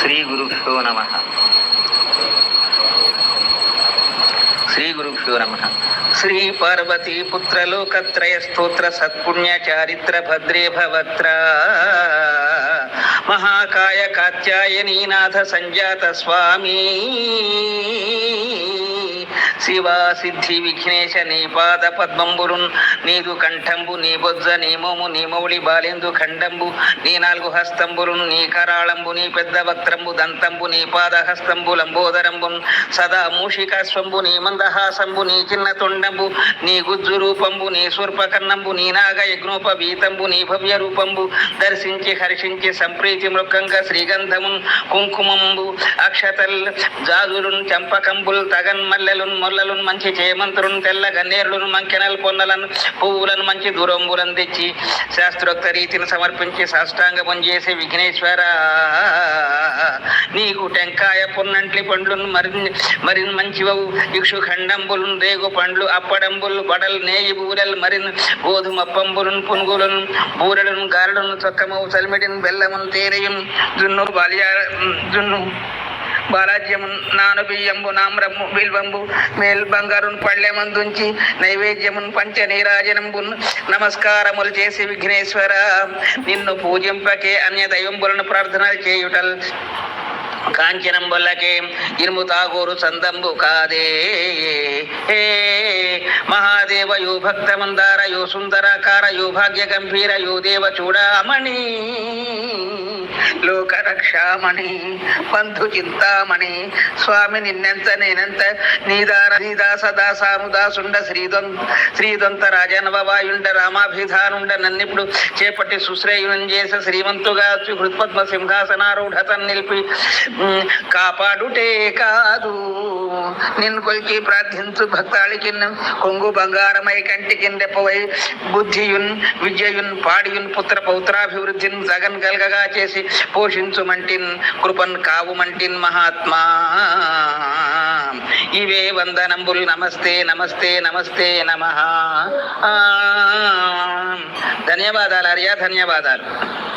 శ్రీ గురుభ్యో నమ. శ్రీ గురుభ్యో నమ. శ్రీ పార్వతీ పుత్రలోకత్రయ స్తోత్ర సత్పుణ్య చారిత్ర భద్రే భవత్ర. మహాకాయ కాత్యాయనీనాథ సంజాత స్వామీ. శివా సిద్ధి విఘ్నేశ నీ పాద పద్మంబురున్ నీదు కంఠంబు నీ బొజ్జ నీ మోము నీ మౌళి బాలెందు ఖండంబు నీ నాలుగు హస్తంబులున్ నీ కరాళంబు నీ పెద్ద వక్త్రంబు దంతంబు నీ పాద హస్తంబు లంబోదరంబున్ సదా మూషికాశ్వంబు నీ మందహాసంబు నీ చిన్న తొండంబు నీ గుజ్జు రూపంబు నీ సూర్పకన్నంబు నీ నాగ యజ్ఞోపవీతంబు నీ భవ్య రూపంబు దర్శించి హర్షించి సంప్రీతి మృక్కంగ శ్రీగంధమున్ కుంకుమంబు అక్షతల్ జాజులున్ చంపకంబుల్ తగన్ మొల్ల మొల్లలున్ మంచి చేమంతులున్ తెల్ల గన్నేరులను మంకెనల్ పొన్నలను పువ్వులను మంచి దూరంబులను తెచ్చి శాస్త్రోక్త రీతిని సమర్పించి సాష్టాంగం చేసి విఘ్నేశ్వర నీకు టెంకాయ పొన్నంటి పండ్లను మరి మరి మంచివవు. ఇక్షు ఖండంబులు రేగు పండ్లు అప్పడంబులు బడలు నేయి బూరెలు మరిన్ గోధుమ పంబులను పునుగులను బూరలను గారెలను చొక్కమవు చలిమిడిన్ బెల్లమును తేనెయున్ జున్ను బాల్యా జున్ను బాలాజ్యము నాను బియ్యంబు నామ్రము బిల్వంబు మేల్ బంగారును పళ్ళెమందుంచి నైవేద్యమును పంచ నీరాజనంబు నమస్కారములు చేసి విఘ్నేశ్వర. నిన్ను పూజింపకే అన్య దైవంబులను ప్రార్థనలు చేయుటల్. కాంచనం వల్లకే ఇనుము తాగోరు చందంబు కాదే. హే మహాదేవ యో భక్త మందార యో సుందరాకార యో భాగ్య గంభీర యో దేవ చూడామణి లోకరక్షామణి బంధు చింతామణి. స్వామి నిన్నెంత నేనెంత నీదార నీదాస దాసానుదాసుండ శ్రీదొం శ్రీదంత రాజనవాయుండ రామాభిధానుండ నన్నిప్పుడు చేపట్టి సుశ్రేయునం చేస శ్రీమంతుగా హృత్పద్మ సింహాసనారూఢత నిలిపి కాపాడుటే కాదు. నిన్ను కొలిచి ప్రార్థించు భక్తాళికి కొంగు బంగారమై కంటికి రెప్పవై బుద్ధియున్ విద్యయున్ పాడియున్ పుత్ర పౌత్రాభివృద్ధిని జగన్ గల్గగా చేసి పోషించుమంటిన్ కృపన్ కావుమంటిన్ మహాత్మా. ఇవే వందనంబుల్ నమస్తే నమస్తే నమస్తే నమ. ధన్యవాదాలు అర్య ధన్యవాదాలు.